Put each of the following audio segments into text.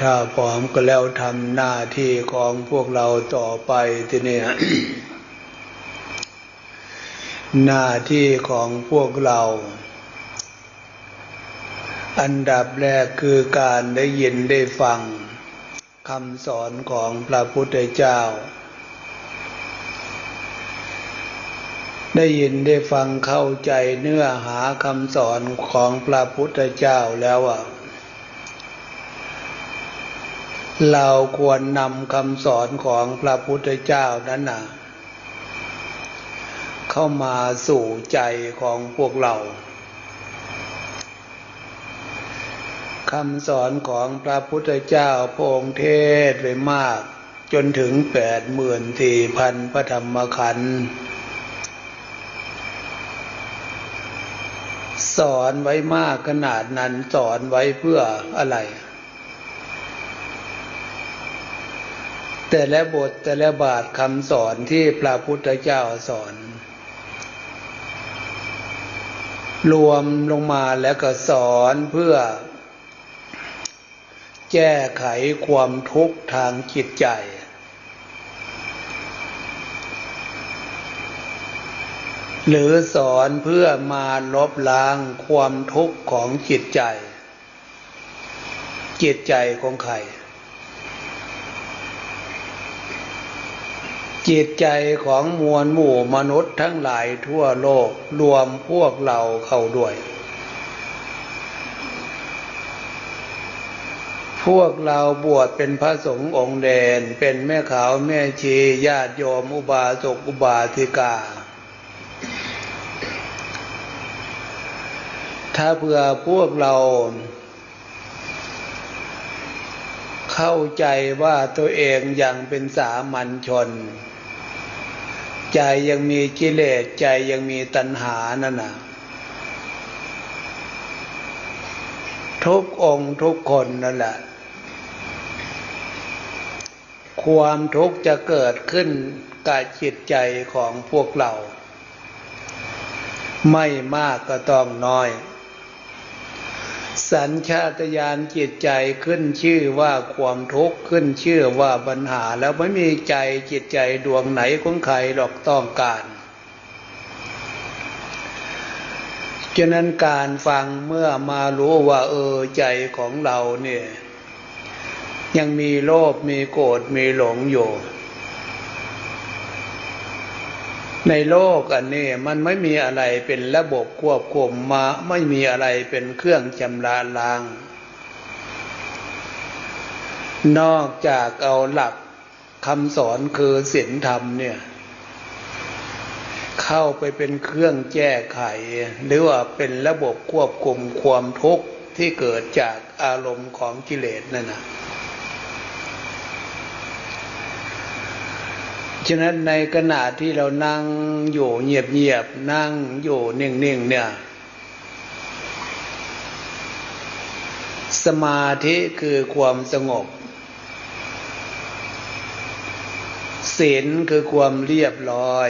ถ้าพร้อมก็แล้วทำหน้าที่ของพวกเราต่อไปทีนี้หน้าที่ของพวกเรา อันดับแรกคือการได้ยินได้ฟังคำสอนของพระพุทธเจ้า ได้ยินได้ฟังเข้าใจเนื้อหาคำสอนของพระพุทธเจ้าแล้วอะ เราควรนำคำสอนของพระพุทธเจ้านั้นนะเข้ามาสู่ใจของพวกเราคำสอนของพระพุทธเจ้าพงเทศไปมาก จนถึงแปดหมื่นสี่พันพระธรรมขันธ์สอนไว้มากขนาดนั้นสอนไว้เพื่ออะไร แต่และบทแต่และบาทคำสอนที่พระพุทธเจ้าสอน รวมลงมาแล้วก็สอนเพื่อ แก้ไขความทุกข์ทางจิตใจ หรือสอนเพื่อมาลบล้างความทุกข์ของจิตใจ จิตใจของใคร จิตใจของมวลหมู่มนุษย์ทั้งหลายทั่วโลกรวมพวกเราเข้าด้วย พวกเราบวชเป็นพระสงฆ์องค์เดนเป็นแม่ขาวแม่ชีญาติโยมอุบาสกอุบาสิกา ถ้าเผื่อพวกเราเข้าใจว่าตัวเองยังเป็นสามัญชน ใจยังมีกิเลสใจยังมีตัณหานั่นนะทุกองค์ทุกคนนั่นแหละ ความทุกข์จะเกิดขึ้นกับจิตใจของพวกเรา ไม่มากก็ต้องน้อย สัญชาตญาณจิตใจขึ้นชื่อว่าความทุกข์ขึ้นชื่อว่าปัญหา แล้วไม่มีใจจิตใจดวงไหนของใครหรอกต้องการฉะนั้นการฟังเมื่อมารู้ว่าเออใจของเราเนี่ย ยังมีโลภมีโกรธมีหลงอยู่ ในโลกอันนี้มันไม่มีอะไรเป็นระบบควบคุมมาไม่มีอะไรเป็นเครื่องชำระล้าง นอกจากเอาหลักคำสอนคือศีลธรรมเนี่ย เข้าไปเป็นเครื่องแก้ไข หรือว่าเป็นระบบควบคุมความทุกข์ที่เกิดจากอารมณ์ของกิเลสนั่นนะ ฉะนั้นในขณะที่เรานั่งอยู่เงียบๆนั่งอยู่นิ่งๆเนี่ย สมาธิคือความสงบศีลคือความเรียบร้อย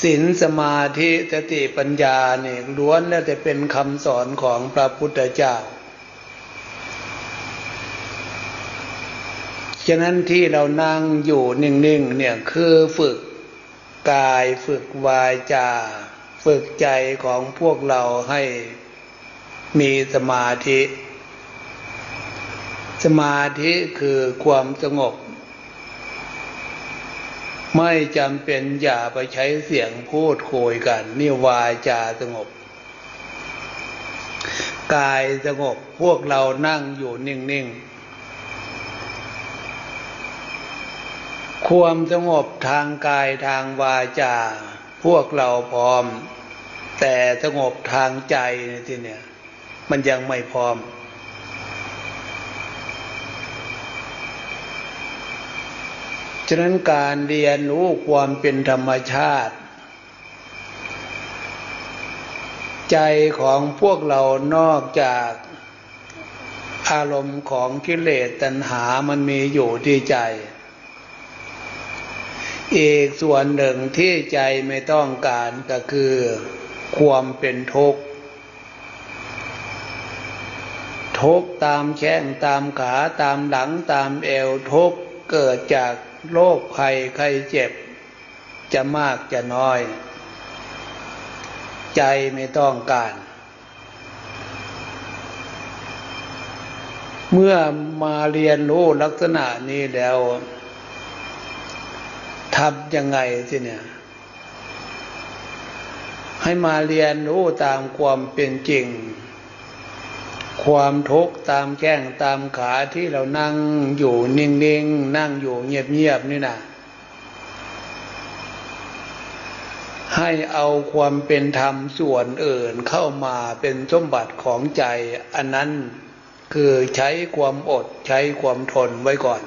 ศีลสมาธิสติปัญญาเนี่ยล้วนแล้วแต่เป็นคำสอนของพระพุทธเจ้า ฉะนั้นที่เรานั่งอยู่นิ่งๆเนี่ยคือฝึกกายฝึกวายจา ฝึกใจของพวกเราให้มีสมาธิ สมาธิคือความสงบ ไม่จำเป็นอย่าไปใช้เสียงพูดคุยกัน นี่วายจาสงบ กายสงบพวกเรานั่งอยู่นิ่งๆ ความสงบทางกายทางวาจา พวกเราพร้อม แต่สงบทางใจที่เนี่ย มันยังไม่พร้อม ฉะนั้นการเรียนรู้ความเป็นธรรมชาติ ใจของพวกเรานอกจากอารมณ์ของกิเลสตัณหามันมีอยู่ที่ใจ อีกส่วนหนึ่งที่ใจไม่ต้องการก็คือ ความเป็นทุกข์ทุกตามแข้งตามขาตามหลังตามเอวทุกเกิดจากโรคภัยไข้เจ็บ จะมากจะน้อย ใจไม่ต้องการ เมื่อมาเรียนรู้ลักษณะนี้แล้ว ทำยังไงสิเนี่ย ให้มาเรียนรู้ตามความเป็นจริง ความทุกข์ตามแก้งตามขาที่เรานั่งอยู่นิ่งๆนนั่งอยู่เงียบๆนี่นะให้เอาความเป็นธรรมส่วนอื่นเข้ามาเป็นสมบัติของใจ อันนั้นคือใช้ความอดใช้ความทนไว้ก่อน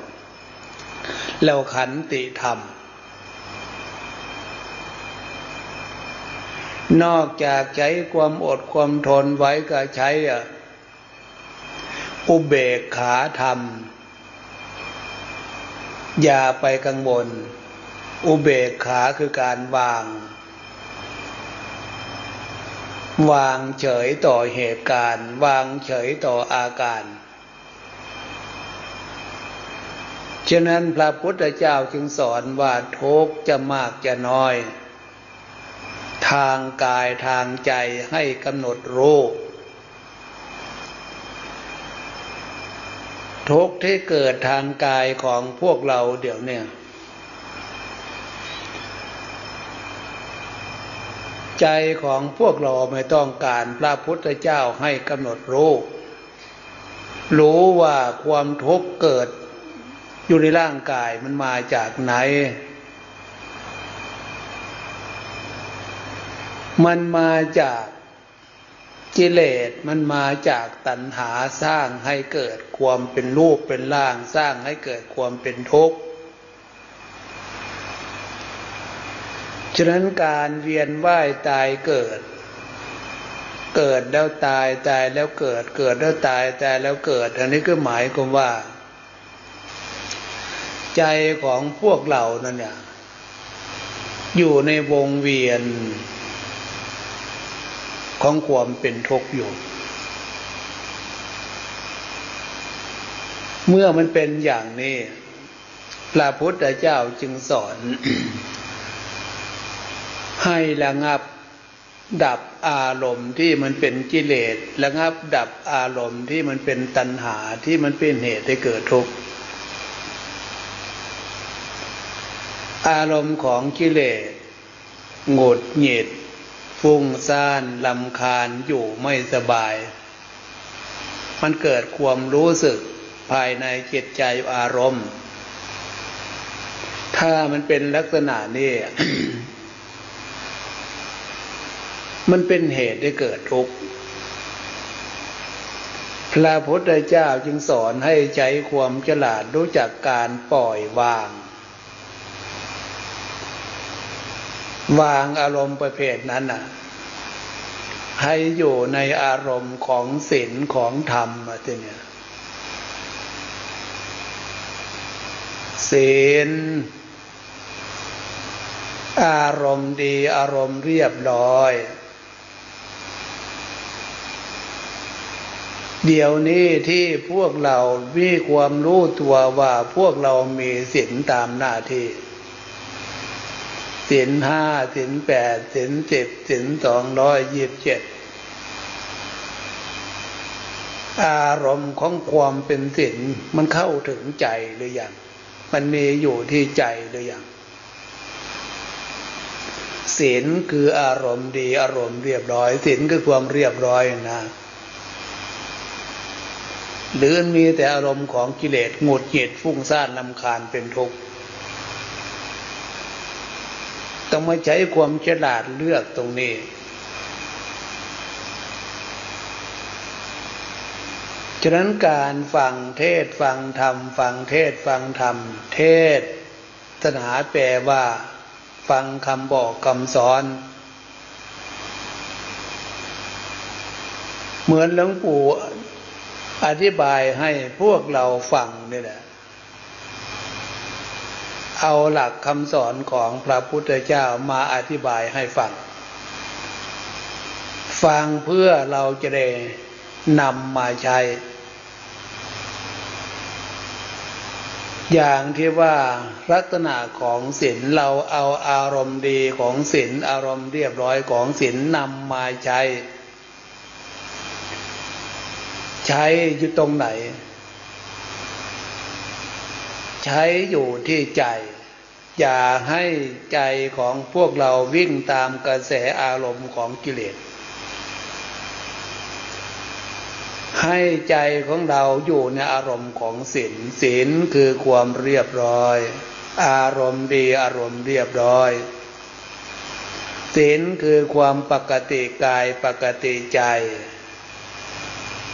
แล้วขันติธรรม นอกจากใช้ความอดความทนไว้ก็ใช้อุเบกขาธรรม อย่าไปกังวล อุเบกขาคือการวาง วางเฉยต่อเหตุการณ์ วางเฉยต่ออาการ ฉะนั้นพระพุทธเจ้าจึงสอนว่าทุกจะมากจะน้อย ทางกายทางใจให้กำหนดรู้ทุกที่เกิดทางกายของพวกเราเดี๋ยวเนี่ย ใจของพวกเราไม่ต้องการพระพุทธเจ้าให้กำหนดรู้ รู้ว่าความทุกข์เกิดอยู่ในร่างกายมันมาจากไหน มันมาจากกิเลสมันมาจากตัณหาสร้างให้เกิดความเป็นรูปเป็นร่างสร้างให้เกิดความเป็นทุกข์ฉะนั้นการเวียนว่ายตายเกิด เกิดแล้วตายตายแล้วเกิด เกิดแล้วตายตายแล้วเกิด อันนี้ก็หมายความว่า ใจของพวกเรานั่นเนี่ยอยู่ในวงเวียน ของความเป็นทุกข์อยู่ เมื่อมันเป็นอย่างนี้พระพุทธเจ้าจึงสอน ให้ระงับดับอารมณ์ที่มันเป็นกิเลสระงับดับอารมณ์ที่มันเป็นตัณหาที่มันเป็นเหตุให้เกิดทุกข์อารมณ์ของกิเลสหงุดหงิด ฟุ้งซ่านลำคาญอยู่ไม่สบาย มันเกิดความรู้สึกภายในจิตใจอารมณ์ ถ้ามันเป็นลักษณะนี้ มันเป็นเหตุให้เกิดทุกข์พระพุทธเจ้าจึงสอนให้ใช้ความฉลาดรู้จักการปล่อยวาง วางอารมณ์ประเภทนั้นน่ะ ให้อยู่ในอารมณ์ของศีลของธรรมอะไรเนี่ยศีลอารมณ์ดีอารมณ์เรียบร้อย เดี๋ยวนี้ที่พวกเรามีความรู้ตัวว่าพวกเรามีศีลตามหน้าที่ สินห้าสินแปดสินสิบสินสองร้อยยี่สิบเจ็ดอารมณ์ของความเป็นสินมันเข้าถึงใจหรือยังมันมีอยู่ที่ใจหรือยังศีลคืออารมณ์ดีอารมณ์เรียบร้อยศีลคือความเรียบร้อยนะหรือมีแต่อารมณ์ของกิเลสหงุดหงิดฟุ้งซ่านลำคาญเป็นทุกข์ ต้องมาใช้ความฉลาดเลือกตรงนี้ ฉะนั้นการฟังเทศฟังธรรม ฟังเทศฟังธรรม เทศศนาแปลว่า ฟังคำบอกคำสอน เหมือนหลวงปู่อธิบายให้พวกเราฟังนี่แหละ เอาหลักคำสอนของพระพุทธเจ้ามาอธิบายให้ฟัง ฟังเพื่อเราจะได้นำมาใช้ อย่างที่ว่าลักษณะของศีลเราเอาอารมณ์ดีของศีลอารมณ์เรียบร้อยของศีลนำมาใช้ ใช้อยู่ตรงไหนใช้อยู่ที่ใจ อย่าให้ใจของพวกเราวิ่งตามกระแสอารมณ์ของกิเลส ให้ใจของเราอยู่ในอารมณ์ของศีลศีลคือความเรียบร้อย อารมณ์ดีอารมณ์เรียบร้อยศีลคือความปกติกายปกติใจ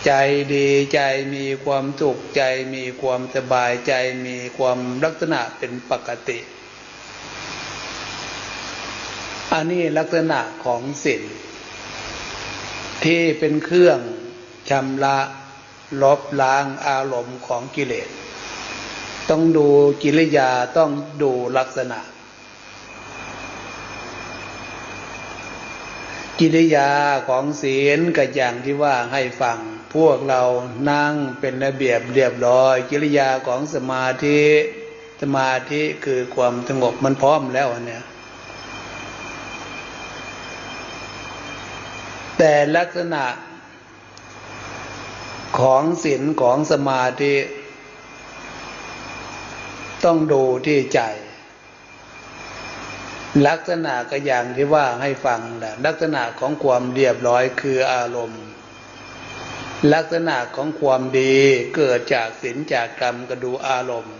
ใจดีใจมีความสุขใจมีความสบายใจมีความลักษณะเป็นปกติ อันนี้ลักษณะของศีลที่เป็นเครื่องชำระลบล้างอารมณ์ของกิเลส ต้องดูกิริยาต้องดูลักษณะ กิริยาของศีลกับอย่างที่ว่าให้ฟัง พวกเรานั่งเป็นระเบียบเรียบร้อย กิริยาของสมาธิ สมาธิคือความสงบมันพร้อมแล้วเนี่ย แต่ลักษณะของศีลของสมาธิ ต้องดูที่ใจ ลักษณะก็อย่างที่ว่าให้ฟังแหละลักษณะของความเรียบร้อยคืออารมณ์ ลักษณะของความดีเกิดจากศีลจากกรรมก็ดูอารมณ์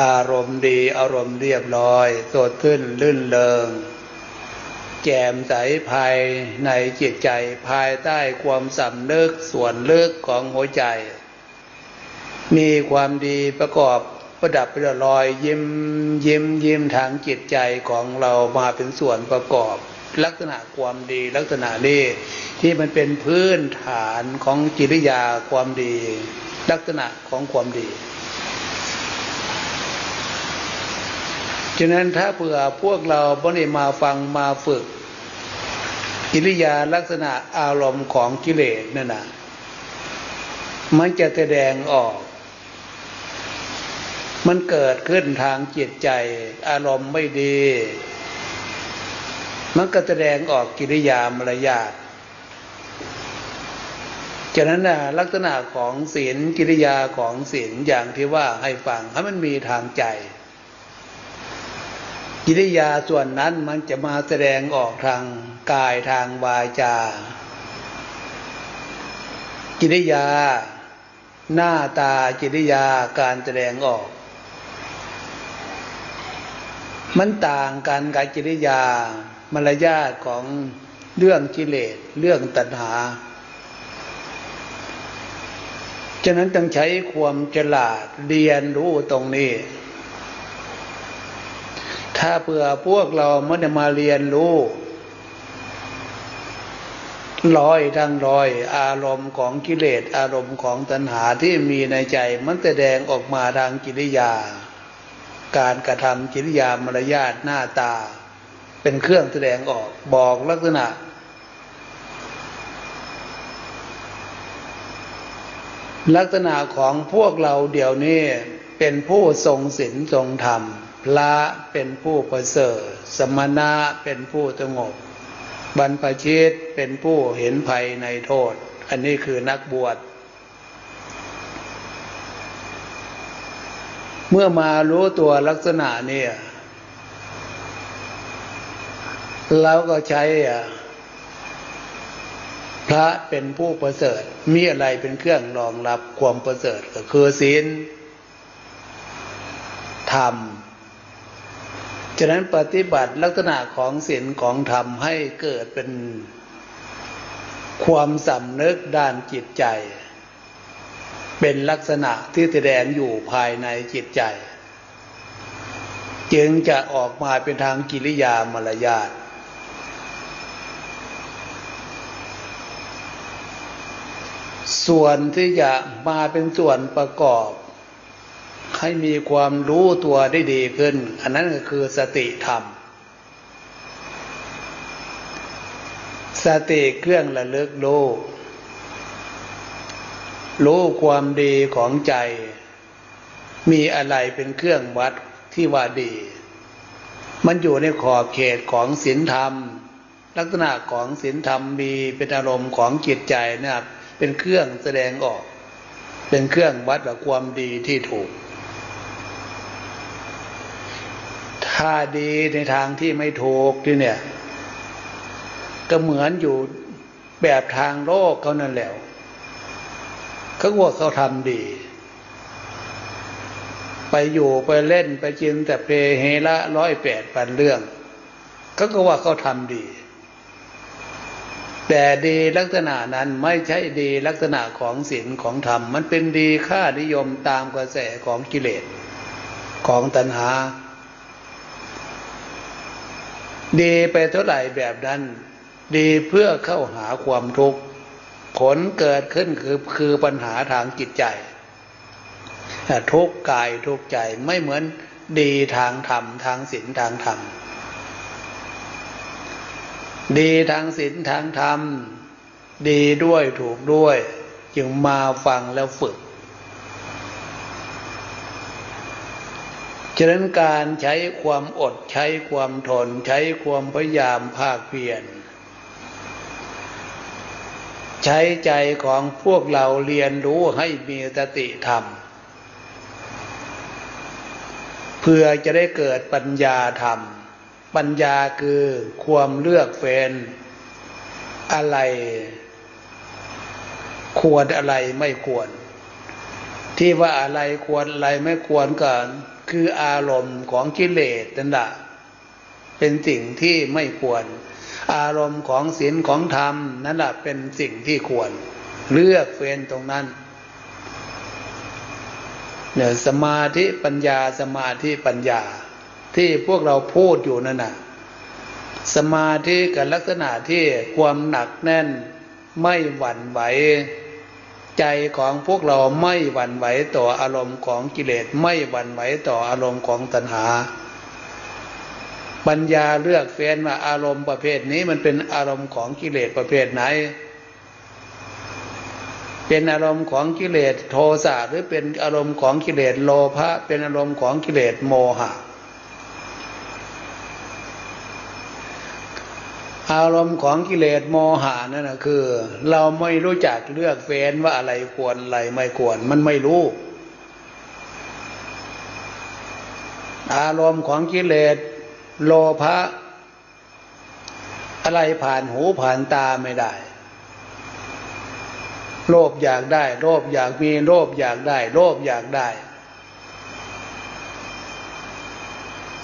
อารมณ์ดีอารมณ์เรียบร้อย สดขึ้นลื่นเริง แจ่มใสภายในจิตใจภายใต้ความสำนึกส่วนลึกของหัวใจ มีความดีประกอบประดับประลอยยิ้มยิ้มยิ้มทางจิตใจของเรามาเป็นส่วนประกอบ ลักษณะความดีลักษณะนี้ที่มันเป็นพื้นฐานของจิริยาความดี ลักษณะของความดี ฉะนั้นถ้าเผื่อพวกเราบ่ได้มาฟังมาฝึก กิริยาลักษณะอารมณ์ของกิเลสนั่นนะมันจะแสดงออก มันเกิดขึ้นทางจิตใจ อารมณ์ไม่ดี มันก็แสดงออกกิริยามารยาทฉะนั้นนะลักษณะของศีลกิริยาของศีลอย่างที่ว่าให้ฟังให้มันมีทางใจ กิริยาส่วนนั้นมันจะมาแสดงออกทางกายทางวาจา กิริยา หน้าตากิริยาการแสดงออก มันต่างกันกับกิริยามารยาทของเรื่องกิเลสเรื่องตัณหา ฉะนั้นต้องใช้ความฉลาดเรียนรู้ตรงนี้ ถ้าเผื่อพวกเราไม่ได้มาเรียนรู้ร้อยทั้งร้อย อารมณ์ของกิเลสอารมณ์ของตัณหาที่มีในใจมันแสดงออกมาทางกิริยา การกระทำกิริยามารยาทหน้าตา เป็นเครื่องแสดงออกบอกลักษณะ ลักษณะของพวกเราเดี๋ยวนี้เป็นผู้ทรงศีลทรงธรรม พระเป็นผู้ประเสริฐ สมณะเป็นผู้สงบ บรรพชิตเป็นผู้เห็นภัยในโทษ อันนี้คือนักบวช เมื่อมารู้ตัวลักษณะเนี่ยเราก็ใช้พระเป็นผู้ประเสริฐ มีอะไรเป็นเครื่องรองรับความประเสริฐก็คือศีลธรรม ฉะนั้นปฏิบัติลักษณะของศีลของธรรมให้เกิดเป็นความสำนึกด้านจิตใจ เป็นลักษณะที่แสดงอยู่ภายในจิตใจ จึงจะออกมาเป็นทางกิริยามารยาทส่วนที่จะมาเป็นส่วนประกอบ ให้มีความรู้ตัวได้ดีขึ้น อันนั้นก็คือสติธรรม สติเครื่องระลึกรู้รู้ความดีของใจ มีอะไรเป็นเครื่องวัดที่ว่าดี มันอยู่ในขอบเขตของศีลธรรม ลักษณะของศีลธรรมมีเป็นอารมณ์ของจิตใจนะครับเป็นเครื่องแสดงออก เป็นเครื่องวัดว่าความดีที่ถูก ถ้าดีในทางที่ไม่ถูกที่เนี่ย ก็เหมือนอยู่แบบทางโลกเขานั่นแหละเขาว่าเขาทำดี ไปอยู่ไปเล่นไปจินแต่เพเฮละร้อยแปดพันเรื่องเขาก็ว่าเขาทำดี แต่ดีลักษณะนั้นไม่ใช่ดีลักษณะของศีลของธรรม มันเป็นดีค่านิยมตามกระแสของกิเลสของตัณหา ดีไปเท่าไหร่แบบนั้น ดีเพื่อเข้าหาความทุกข์ผลเกิดขึ้นคือคือปัญหาทางจิตใจทุกกายทุกใจไม่เหมือนดีทางธรรมทางศีลทางธรรมดีทางศีลทางธรรม ดีด้วยถูกด้วย จึงมาฟังแล้วฝึก ฉะนั้นการใช้ความอดใช้ความทน ใช้ความพยายามภาคเพียรใช้ใจของพวกเราเรียนรู้ให้มีสติธรรม เพื่อจะได้เกิดปัญญาธรรม ปัญญาคือความเลือกเฟ้นอะไร ควรอะไรไม่ควร ที่ว่าอะไรควรอะไรไม่ควรก็ คืออารมณ์ของกิเลสนั่นแหละเป็นสิ่งที่ไม่ควร อารมณ์ของศีลของธรรมนั่นแหละเป็นสิ่งที่ควร เลือกเฟ้นตรงนั้นเนี่ยสมาธิปัญญาสมาธิปัญญา ที่พวกเราพูดอยู่นั่นน่ะสมาธิกับลักษณะที่ความหนักแน่นไม่หวั่นไหว ใจของพวกเราไม่หวั่นไหวต่ออารมณ์ของกิเลสไม่หวั่นไหวต่ออารมณ์ของตัณหา ปัญญาเลือกเฟ้นว่าอารมณ์ประเภทนี้มันเป็นอารมณ์ของกิเลสประเภทไหน เป็นอารมณ์ของกิเลสโทสะหรือเป็นอารมณ์ของกิเลสโลภะเป็นอารมณ์ของกิเลสโมหะ อารมณ์ของกิเลสโมหะนั่นนะคือ เราไม่รู้จักเลือกเฟ้นว่าอะไรควรอะไรไม่ควร มันไม่รู้ อารมณ์ของกิเลสโลภะอะไรผ่านหูผ่านตาไม่ได้ โลภอยากได้ โลภอยากมีโลภอยากได้ โลภอยากได้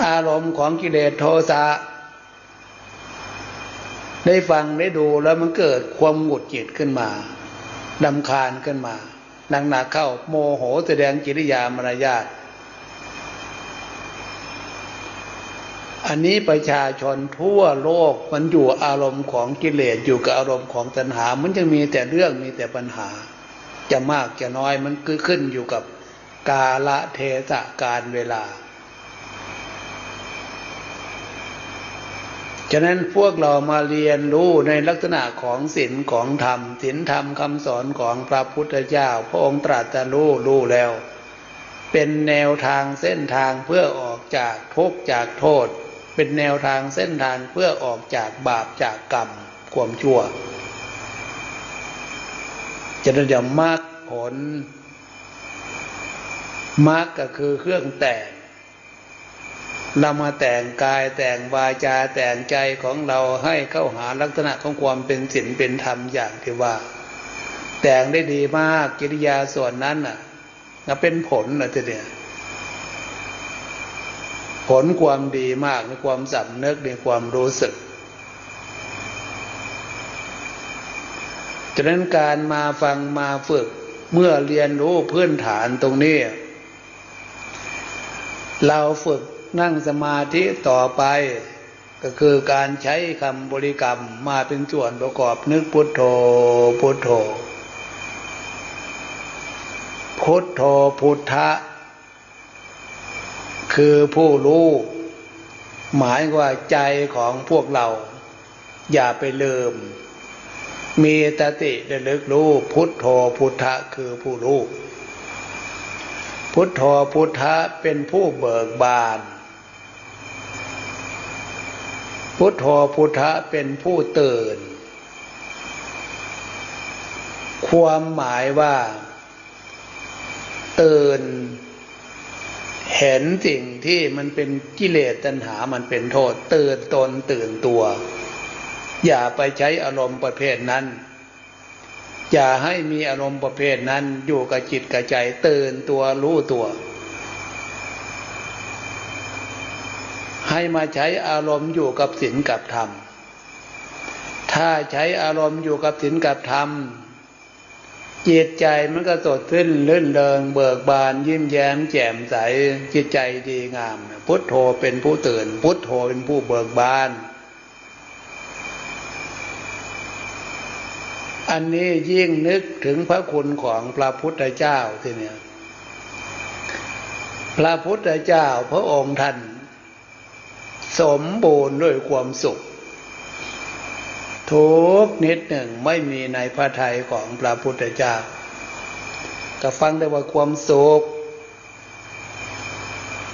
อารมณ์ของกิเลสโทสะ ได้ฟังได้ดูแล้วมันเกิดความหงุดหงิดขึ้นมาดำคาญขึ้นมานังหนักเข้าโมโหแสดงกิริยามารยาทอันนี้ประชาชนทั่วโลกมันอยู่อารมณ์ของกิเลสอยู่กับอารมณ์ของตัณหา มันจะมีแต่เรื่องมีแต่ปัญหา จะมากจะน้อยมันคือขึ้นอยู่กับกาละเทศะการเวลา ฉะนั้นพวกเรามาเรียนรู้ในลักษณะของศีลของธรรมศีลธรรมคำสอนของพระพุทธเจ้า พระองค์ตรัสรู้รู้แล้ว เป็นแนวทางเส้นทางเพื่อออกจากทุกข์จากโทษ เป็นแนวทางเส้นทางเพื่อออกจากบาปจากกรรมความชั่วจะได้จะมรรคผลมรรคก็คือเครื่องแต่ง เรามาแต่งกายแต่งวาจาแต่งใจของเราให้เข้าหาลักษณะของความเป็นศีลเป็นธรรมอย่างที่ว่า แต่งได้ดีมากกิริยาส่วนนั้นน่ะเป็นผลนะทีเดียวผลความดีมากในความสำนึกในความรู้สึกฉะนั้นการมาฟังมาฝึกเมื่อเรียนรู้พื้นฐานตรงนี้ เราฝึก นั่งสมาธิต่อไป ก็คือการใช้คำบริกรรมมาเป็นส่วนประกอบนึกพุทโธพุทโธ พุทโธพุทธะ คือผู้รู้ หมายว่าใจของพวกเรา อย่าไปลืม มีตติระลึกรู้พุทโธพุทธะคือผู้รู้พุทโธพุทธะเป็นผู้เบิกบาน พุทโธพุทธะเป็นผู้ตื่น ความหมายว่า ตื่น เห็นสิ่งที่มันเป็นกิเลสตัณหามันเป็นโทษ ตื่นตนตื่นตัว อย่าไปใช้อารมณ์ประเภทนั้น อย่าให้มีอารมณ์ประเภทนั้นอยู่กับจิตกับใจ ตื่นตัวรู้ตัว ให้มาใช้อารมณ์อยู่กับศีลกับธรรม ถ้าใช้อารมณ์อยู่กับศีลกับธรรมจิตใจมันก็สดขึ้นลื่นเริงเบิกบานยิ้มแย้มแจ่มใสจิตใจดีงาม พุทโธเป็นผู้ตื่น พุทโธเป็นผู้เบิกบาน อันนี้ยิ่งนึกถึงพระคุณของพระพุทธเจ้าทีเนี่ยพระพุทธเจ้าพระองค์ท่าน สมบูรณ์ด้วยความสุข ทุกนิดหนึ่งไม่มีในพระทัยของพระพุทธเจ้าก็ฟังได้ว่าความสุข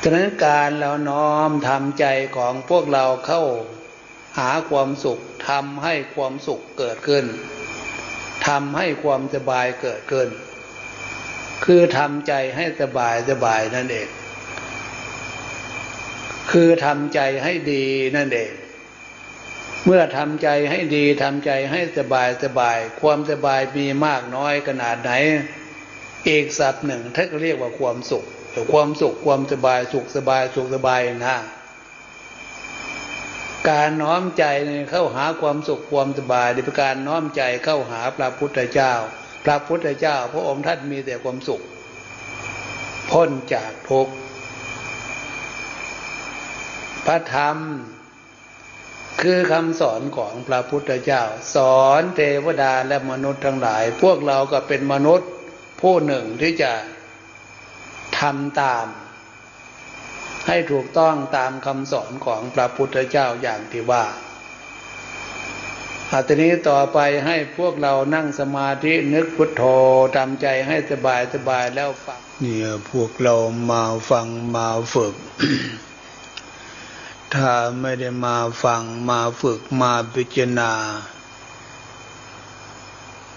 ฉะนั้นการเราน้อมทำใจของพวกเราเข้าหาความสุขทำให้ความสุขเกิดขึ้นทำให้ความสบายเกิดขึ้น คือทำใจให้สบายสบายนั่นเอง คือทำใจให้ดีนั่นเอง เมื่อทำใจให้ดีทำใจให้สบายสบาย ความสบายมีมากน้อยขนาดไหน อีกสัตว์หนึ่งท่านเรียกว่าความสุขแต่ความสุขความสบายสุขสบายสุขสบายนะการน้อมใจเข้าหาความสุขความสบายในประการน้อมใจเข้าหาพระพุทธเจ้า พระพุทธเจ้า พระองค์ท่านมีแต่ความสุข พ้นจากทุกข์ พระธรรม คือคำสอนของพระพุทธเจ้า สอนเทวดาและมนุษย์ทั้งหลาย พวกเราก็เป็นมนุษย์ผู้หนึ่งที่จะทำตาม ให้ถูกต้องตามคำสอนของพระพุทธเจ้าอย่างที่ว่าอาทีนี้ต่อไปให้พวกเรานั่งสมาธินึกพุทโธทำใจให้สบายสบายแล้วฟังเนี่ยพวกเรามาฟังมาฝึก ถ้าไม่ได้มาฟังมาฝึกมาพิจารณา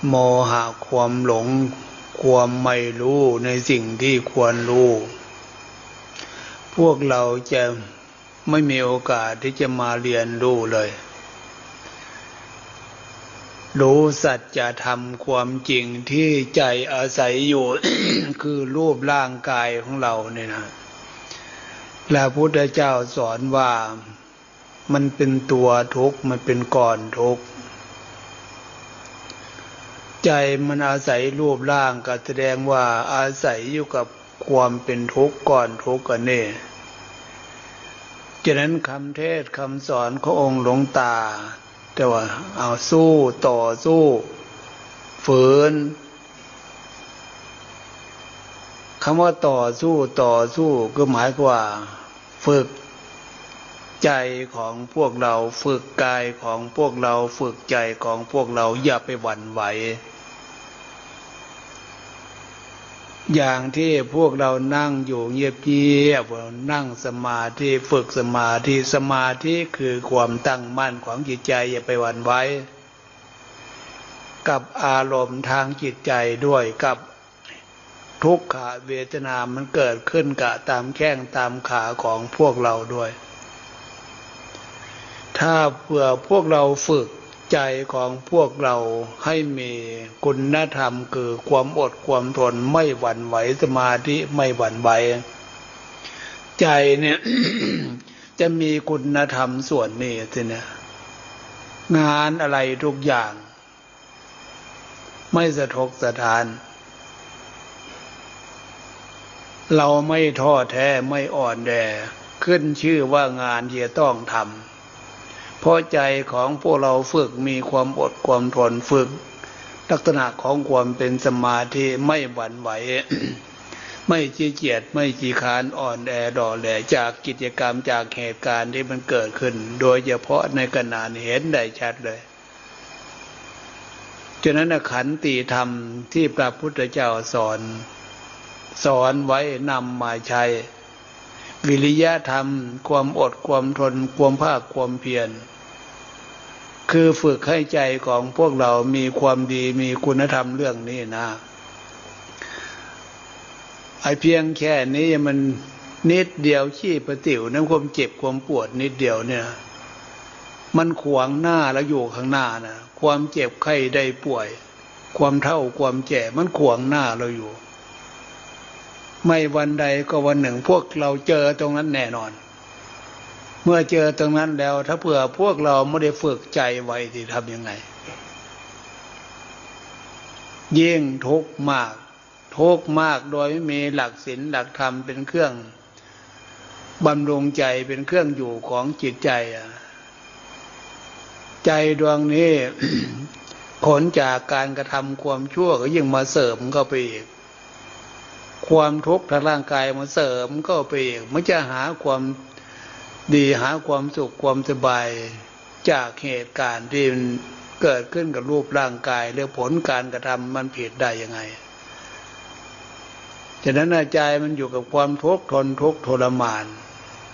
โมหะความหลง ความไม่รู้ในสิ่งที่ควรรู้ พวกเราจะไม่มีโอกาสที่จะมาเรียนรู้เลย รู้สัจธรรมความจริงที่ใจอาศัยอยู่ คือรูปร่างกายของเราเนี่ยนะ พระพุทธเจ้าสอนว่ามันเป็นตัวทุกข์มันเป็นก่อนทุกข์ใจมันอาศัยรูปร่างก็แสดงว่าอาศัยอยู่กับความเป็นทุกข์ก่อนทุกข์กันนี่ฉะนั้นคำเทศคำสอนขององค์หลวงตา แต่ว่าเอาสู้ต่อสู้ฝืน คำว่าต่อสู้ต่อสู้ก็หมายว่า ฝึกใจของพวกเราฝึกกายของพวกเราฝึกใจของพวกเราอย่าไปหวั่นไหว อย่างที่พวกเรานั่งอยู่เงียบเงียบนั่งสมาธิฝึกสมาธิสมาธิคือความตั้งมั่นของจิตใจอย่าไปหวั่นไหวกับอารมณ์ทางจิตใจด้วยกับ ทุกขาเวทนามันเกิดขึ้นกะตามแข้งตามขาของพวกเราด้วย ถ้าเผื่อพวกเราฝึกใจของพวกเราให้มีคุณธรรมคือความอดความทนไม่หวั่นไหวสมาธิไม่หวั่นไหวใจเนี่ยจะมีคุณธรรมส่วนนี้สิเนี่ยงานอะไรทุกอย่าง ไม่สะทกสะทาน เราไม่ท้อแท้ไม่อ่อนแอขึ้นชื่อว่างานที่จะต้องทำเพราะใจของพวกเราฝึกมีความอดความทนฝึก ลักษณะของความเป็นสมาธิไม่หวั่นไหว ไม่ขี้เกียจไม่จีคานอ่อนแอดอแหลจากกิจกรรมจากเหตุการณ์ที่มันเกิดขึ้น โดยเฉพาะในขณะเห็นได้ชัดเลยฉะนั้นขันติธรรมที่พระพุทธเจ้าสอน สอนไว้นำมาใช้ วิริยะธรรม ความอดความทน ความภาคความเพียร คือฝึกให้ใจของพวกเรามีความดีมีคุณธรรมเรื่องนี้นะไอเพียงแค่นี้มันนิดเดียวขี้ประติ๋วน้ำความเจ็บความปวดนิดเดียวเนี่ย มันขวางหน้าแล้วอยู่ข้างหน้านะความเจ็บไข้ได้ป่วย ความเท่าความแก่มันขวางหน้าเราอยู่ ไม่วันใดก็วันหนึ่งพวกเราเจอตรงนั้นแน่นอน เมื่อเจอตรงนั้นแล้ว ถ้าเผื่อพวกเราไม่ได้ฝึกใจไว้ที่ทำยังไง ยิ่งทุกข์มากทุกข์มากโดยไม่มีหลักศีลหลักธรรมเป็นเครื่องบำรุงใจเป็นเครื่องอยู่ของจิตใจอะใจดวงนี้ผลจากการกระทำความชั่วก็ยิ่งมาเสริมเข้าไปอีก ความทุกข์ทางร่างกายมาเสริมเข้าไปอีกมันจะหาความดีหาความสุขความสบายจากเหตุการณ์ที่มันเกิดขึ้นกับรูปร่างกายหรือผลการกระทำมันผิดได้ยังไงฉะนั้นใจมันอยู่กับความทุกข์ทนทุกข์ทรมาน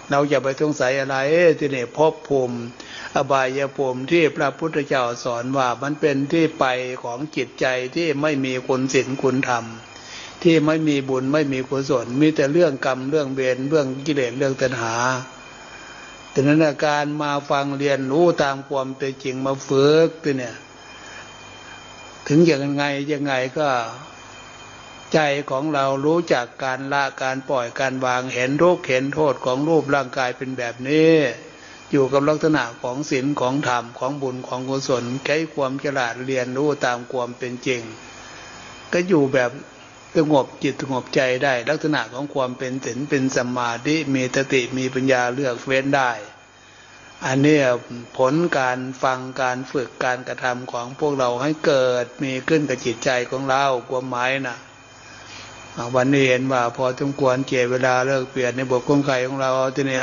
เราอย่าไปสงสัยอะไรที่นี่พบภูมิอบายภูมิที่พระพุทธเจ้าสอนว่ามันเป็นที่ไปของจิตใจที่ไม่มีคุณศีลคุณธรรม ที่ไม่มีบุญไม่มีกุศล มีแต่เรื่องกรรมเรื่องเวรเรื่องกิเลสเรื่องตัณหาแต่นั้นการมาฟังเรียนรู้ตามความเป็นจริงมาฝึกตัวเนี่ย ถึงอย่างไงยังไงก็ใจของเรารู้จักการละการปล่อยการวางเห็นโรคเห็นโทษของรูปร่างกายเป็นแบบนี้ อยู่กับลักษณะของศีลของธรรมของบุญของกุศลใช้ความฉลาดเรียนรู้ตามความเป็นจริง ก็อยู่แบบ สงบจิตสงบใจได้ ลักษณะของความเป็นศีลเป็นสมาธิมีสติมีปัญญาเลือกเว้นได้ อันนี้ผลการฟังการฝึกการกระทำของพวกเราให้เกิดมีขึ้นกับจิตใจของเราความหมายนะวันนี้เห็นว่าพอสมควรเจเวลาเลิกเปลี่ยนในบทกลไกของเราทีนี้